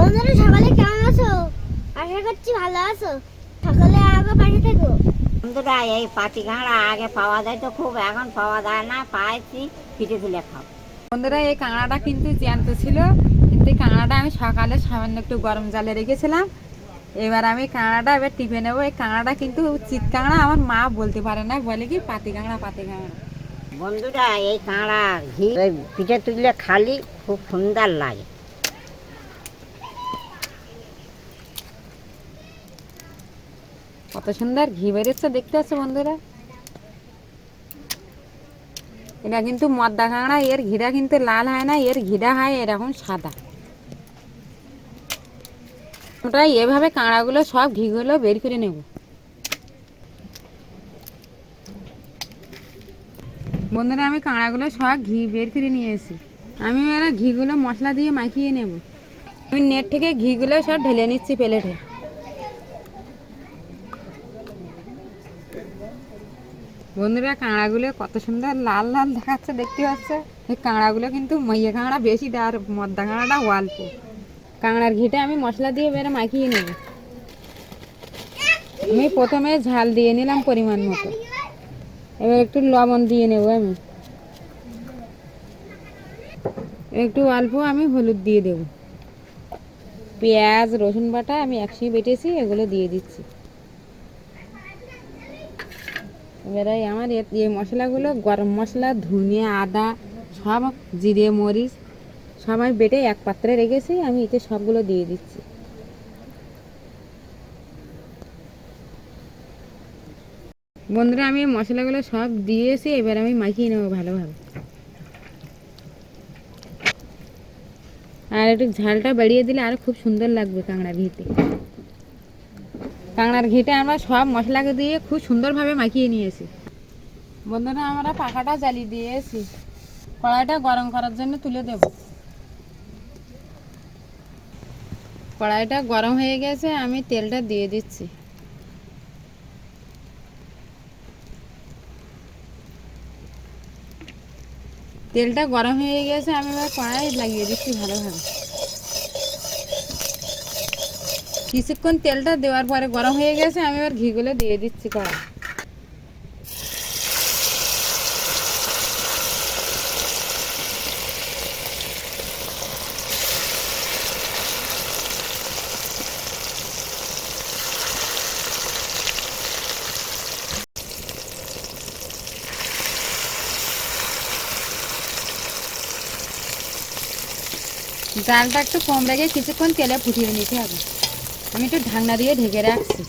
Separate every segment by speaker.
Speaker 1: বন্ধুরা সকালে কেমন আছো? আশা করছি ভালো আছো। সকালে আগে পাশে থেকো।
Speaker 2: বন্ধুরা এই পাতি কাঁকড়া আগে পাওয়া যায় তো খুব এখন পাওয়া যায় না পাইছি পিঠে তুলে খাও।
Speaker 3: বন্ধুরা এই কাঁকড়াটা কিন্তু জ্যান্ত ছিল কিন্তু এই কাঁকড়াটা আমি সকালে সামান্য একটু গরম জলে রেখেছিলাম। এবার আমি কাঁকড়াটা এবার টিপে নেব। এই কাঁকড়াটা কিন্তু চিত কাঁকড়া আমার মা বলতে পারে না বলে কি পাতি কাঁকড়া পাতি কাঁকড়া।
Speaker 2: বন্ধুরা এই কাঁকড়া ঘি ওই পিঠে তুললে খালি খুব সুন্দর লাগে।
Speaker 3: কত সুন্দর ঘি বেরোচ্ছে দেখতে পাচ্ছ বন্ধুরা? এটা কিন্তু মদ্দা কাঁকড়া, এর ঘিরা কিন্তু লাল হয় না, এর ঘিটা হয় এরকম সাদা। ওটা এভাবে কাঁকড়াগুলো, সব ঘিগুলো বের করে নেব। বন্ধুরা, আমি কাঁকড়াগুলো, সব ঘি বের করে নিয়ে এসি আমি এরা ঘিগুলো মশলা দিয়ে মাখিয়ে নেব। আমি নেট থেকে ঘিগুলো সব ঢেলে নিচ্ছি প্লেটে। বন্ধুরা কাঁকড়াগুলো কত সুন্দর লাল লাল দেখাচ্ছে, দেখতে পাচ্ছে? এই কাঁকড়াগুলো কিন্তু মাইয়া কাঁকড়া বেশি দেয় আর মদ্দা কাঁকড়াটা অল্প। কাঁকড়ার ঘিটা আমি মশলা দিয়ে বেড়ে মাখিয়ে নেব। আমি প্রথমে ঝাল দিয়ে নিলাম পরিমাণ মতো। এবার একটু লবণ দিয়ে নেব আমি। একটু অল্প আমি হলুদ দিয়ে দেব। পেঁয়াজ, রসুন বাটা আমি একসঙ্গে বেটেছি, এগুলো দিয়ে দিচ্ছি। এবারে আমার এই মশলাগুলো গরম মশলা, ধনিয়া, আদা, সব জিরে, মরিচ সব আমি বেটে এক পাত্রে রেখেছি, আমি এতে সবগুলো দিয়ে দিচ্ছি। বন্ধুরা, আমি মশলাগুলো সব দিয়েছি, এবার আমি মাখিয়ে নেব ভালোভাবে। আর একটু ঝালটা বাড়িয়ে দিলে আরও খুব সুন্দর লাগবে কাঁকড়া ঘিতে কাঁকড়ার ঘিটা আমরা সব মশলাকে দিয়ে খুব সুন্দরভাবে মাখিয়ে নিয়েছি। বন্ধুরা, আমরা পাখাটা জ্বালিয়ে দিয়েছি। কড়াইটা গরম করার জন্য তুলে দেব। কড়াইটা গরম হয়ে গেছে, আমি তেলটা দিয়ে দিচ্ছি। তেলটা গরম হয়ে গেছে, আমি এবার কড়াই লাগিয়ে দিচ্ছি ভালোভাবে। কিছুক্ষণ তেলটা দেওয়ার পরে গরম হয়ে গেছে, আমি এবার ঘিগুলো দিয়ে দিচ্ছি কড়া জালটা একটু কম রেখে কিছুক্ষণ তেলে ফুটিয়ে নিতে হবে। আমি একটু ঢাকনা দিয়ে ঢেকে রাখছি।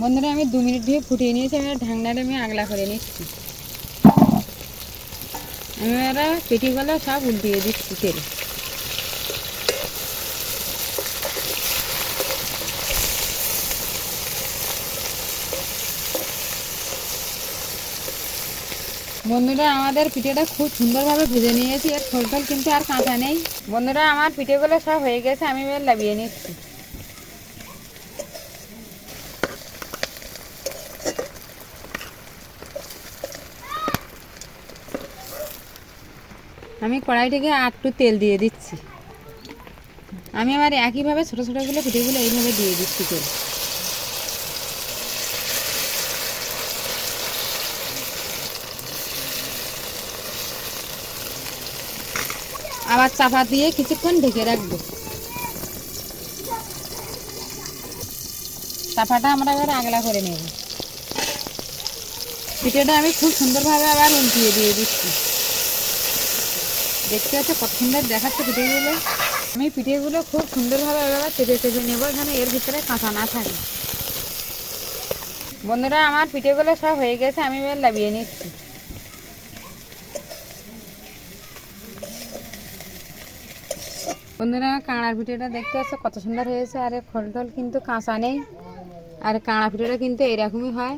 Speaker 3: বন্ধুরা, আমি দু মিনিট দিয়ে ফুটিয়ে নিয়েছি আমি ঢাকনাটা আমি আগলা করে নিচ্ছি। আমি এরা পেটিগুলো সব উল্টিয়ে দিচ্ছি তেলে। বন্ধুরা, আমাদের পিঠেটা খুব সুন্দরভাবে ভেজে নিয়েছি। এর খোল টোল কিন্তু আর কাঁচা নেই। বন্ধুরা, আমার পিঠেগুলো সব হয়ে গেছে, আমি এবার লাবিয়ে নিচ্ছি। আমি কড়াই থেকে আটটু তেল দিয়ে দিচ্ছি। আমি আমার একইভাবে ছোটো ছোটোগুলো পিঠেগুলো এইভাবে দিয়ে দিচ্ছি তেল। আবার চাপা দিয়ে কিছুক্ষণ ঢেকে রাখব। চাপাটা আমরা এবার আগলা করে নেব। পিঠেটা আমি খুব সুন্দরভাবে আবার উল্টিয়ে দিয়ে দিচ্ছি। দেখতে পাচ্ছ কত সুন্দর দেখাচ্ছে পিঠেগুলো আমি পিঠেগুলো খুব সুন্দরভাবে এবার চেপে চেপে নেব এখানে এর ভিতরে কাঁচা না থাকে। বন্ধুরা, আমার পিঠেগুলো সব হয়ে গেছে, আমি এবার লাবিয়ে নিচ্ছি। বন্ধুরা, কাঁড়ার ভিডিওটা দেখতে পাচ্ছ কত সুন্দর হয়েছে। আর খোল টোল কিন্তু কাঁচা নেই। আর, কাঁড়া ভিডিওটা কিন্তু এরকমই হয়।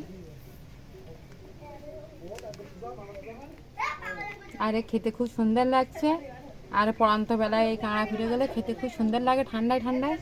Speaker 3: আর, খেতে খুব সুন্দর লাগছে। আর পড়ান্ত বেলায় এই কাঁড়া পিঠেগুলো খেতে খুব সুন্দর লাগে, ঠান্ডায় ঠান্ডায়।